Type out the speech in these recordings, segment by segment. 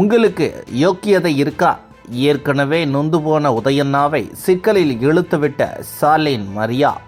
உங்களுக்கு யோக்கியதை இருக்கா? ஏற்கனவே நொந்து போன உதயண்ணாவை சிக்கலில் இழுத்துவிட்ட சாலின் மரியா.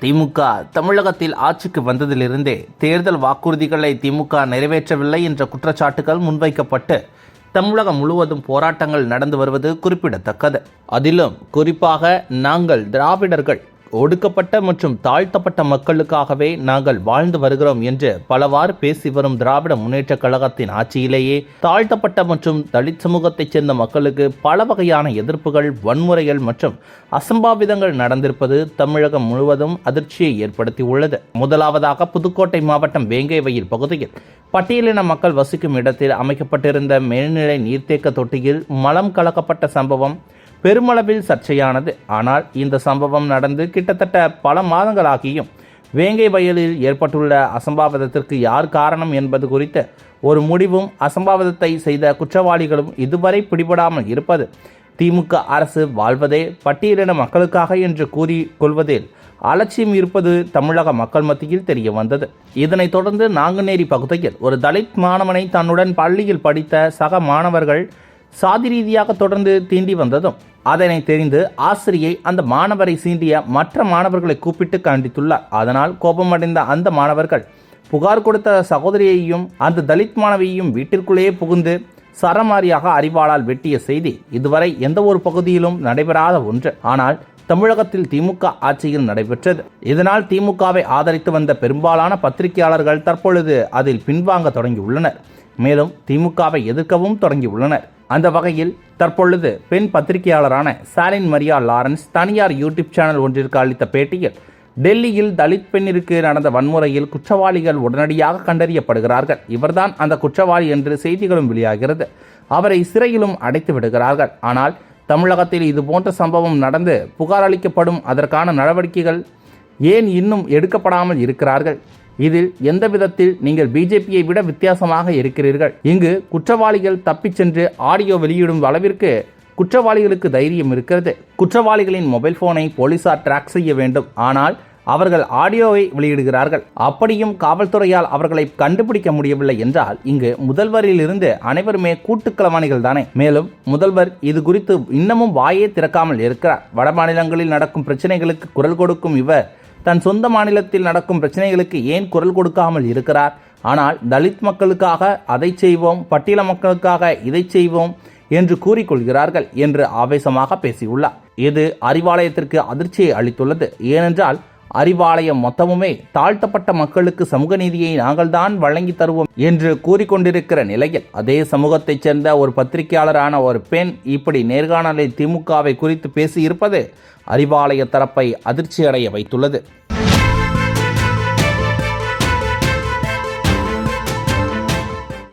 திமுக தமிழகத்தில் ஆட்சிக்கு வந்ததிலிருந்தே தேர்தல் வாக்குறுதிகளை திமுக நிறைவேற்றவில்லை என்ற குற்றச்சாட்டுகள் முன்வைக்கப்பட்டு தமிழகம் முழுவதும் போராட்டங்கள் நடந்து வருவது குறிப்பிடத்தக்கது. அதிலும் குறிப்பாக நாங்கள் திராவிடர்கள் ஒடுக்கப்பட்ட மற்றும் தாழ்த்தப்பட்ட மக்களுக்காகவே நாங்கள் வாழ்ந்து வருகிறோம் என்று பலவாறு பேசி வரும் திராவிட முன்னேற்றக் கழகத்தின் ஆட்சியிலேயே தாழ்த்தப்பட்ட மற்றும் தலித் சமூகத்தைச் சேர்ந்த மக்களுக்கு பல வகையான எதிர்ப்புகள் வன்முறைகள் மற்றும் அசம்பாவிதங்கள் நடந்திருப்பது தமிழகம் முழுவதும் அதிர்ச்சியை ஏற்படுத்தியுள்ளது. முதலாவதாக புதுக்கோட்டை மாவட்டம் வேங்கைவயல் பகுதியில் பட்டியலின மக்கள் வசிக்கும் இடத்தில் அமைக்கப்பட்டிருந்த மேல்நிலை நீர்த்தேக்க தொட்டியில் மலம் கலக்கப்பட்ட சம்பவம் பெருமளவில் சர்ச்சையானது. ஆனால் இந்த சம்பவம் நடந்து கிட்டத்தட்ட பல மாதங்களாகியும் வேங்கை வயலில் ஏற்பட்டுள்ள அசம்பாவிதத்திற்கு யார் காரணம் என்பது குறித்த ஒரு முடிவும் அசம்பாவிதத்தை செய்த குற்றவாளிகளும் இதுவரை பிடிபடாமல் இருப்பது திமுக அரசு வாழ்வதே பட்டியலின மக்களுக்காக என்று கூறி கொள்வதில் அலட்சியம் இருப்பது தமிழக மக்கள் மத்தியில் தெரிய வந்தது. இதனைத் தொடர்ந்து நாங்குநேரி பகுதியில் ஒரு தலித் மாணவனை தன்னுடன் பள்ளியில் படித்த சக மாணவர்கள் சாதி ரீதியாக தொடர்ந்து தீண்டி வந்ததும் அதனை தெரிந்து ஆசிரியை அந்த மாணவரை சீண்டிய மற்ற மாணவர்களை கூப்பிட்டு கண்டித்துள்ளார். அதனால் கோபமடைந்த அந்த மாணவர்கள் புகார் கொடுத்த சகோதரியையும் அந்த தலித் மாணவியையும் வீட்டிற்குள்ளேயே புகுந்து சரமாரியாக அறிவாளால் வெட்டிய செய்தி இதுவரை எந்த ஒரு பகுதியிலும் நடைபெறாத ஒன்று. ஆனால் தமிழகத்தில் திமுக ஆட்சியில் நடைபெற்றது. இதனால் திமுகவை ஆதரித்து வந்த பெரும்பாலான பத்திரிகையாளர்கள் தற்பொழுது அதில் பின்வாங்க தொடங்கியுள்ளனர். மேலும் திமுகவை எதிர்க்கவும் தொடங்கியுள்ளனர். அந்த வகையில் தற்பொழுது பெண் பத்திரிகையாளரான சாலின் மரியா லாரன்ஸ் தனியார் யூடியூப் சேனல் ஒன்றிற்கு அளித்த பேட்டியில் டெல்லியில் தலித் பெண்ணிற்கு நடந்த வன்முறையில் குற்றவாளிகள் உடனடியாக கண்டறியப்படுகிறார்கள். இவர்தான் அந்த குற்றவாளி என்று செய்திகளும் வெளியாகிறது. அவரை சிறையிலும் அடைத்து விடுகிறார்கள். ஆனால் தமிழகத்தில் இதுபோன்ற சம்பவம் நடந்து புகார் அளிக்கப்படும் அதற்கான நடவடிக்கைகள் ஏன் இன்னும் எடுக்கப்படாமல் இருக்கிறார்கள்? இதில் எந்த விதத்தில் நீங்கள் பிஜேபியை விட வித்தியாசமாக இருக்கிறீர்கள்? இங்கு குற்றவாளிகள் தப்பிச் சென்று ஆடியோ வெளியிடும் அளவிற்கு குற்றவாளிகளுக்கு தைரியம் இருக்கிறது. குற்றவாளிகளின் மொபைல் போனை போலீசார் ட்ராக் செய்ய வேண்டும். ஆனால் அவர்கள் ஆடியோவை வெளியிடுகிறார்கள். அப்படியும் காவல்துறையால் அவர்களை கண்டுபிடிக்க முடியவில்லை என்றால் இங்கு முதல்வரிலிருந்து அனைவருமே கூட்டுக்களவாணிகள் தானே. மேலும் முதல்வர் இது குறித்து இன்னமும் வாயே திறக்காமல் இருக்கிறார். வட மாநிலங்களில் நடக்கும் பிரச்சனைகளுக்கு குரல் கொடுக்கும் இவர் தன் சொந்த மாநிலத்தில் நடக்கும் பிரச்சனைகளுக்கு ஏன் குரல் கொடுக்காமல் இருக்கிறார்? ஆனால் தலித் மக்களுக்காக அதை செய்வோம் பட்டியல மக்களுக்காக இதை செய்வோம் என்று கூறிக்கொள்கிறார்கள் என்று ஆவேசமாக பேசியுள்ளார். இது அறிவாலயத்திற்கு அதிர்ச்சியை அளித்துள்ளது. ஏனென்றால் அறிவாலயம் மொத்தமுமே தாழ்த்தப்பட்ட மக்களுக்கு சமூக நீதியை நாங்கள்தான் வழங்கி தருவோம் என்று கூறிக்கொண்டிருக்கிற நிலையில் அதே சமூகத்தைச் சேர்ந்த ஒரு பத்திரிகையாளரான ஒரு பெண் இப்படி நேர்காணலில் திமுகவை குறித்து பேசியிருப்பது அறிவாலய தரப்பை அதிர்ச்சியடைய வைத்துள்ளது.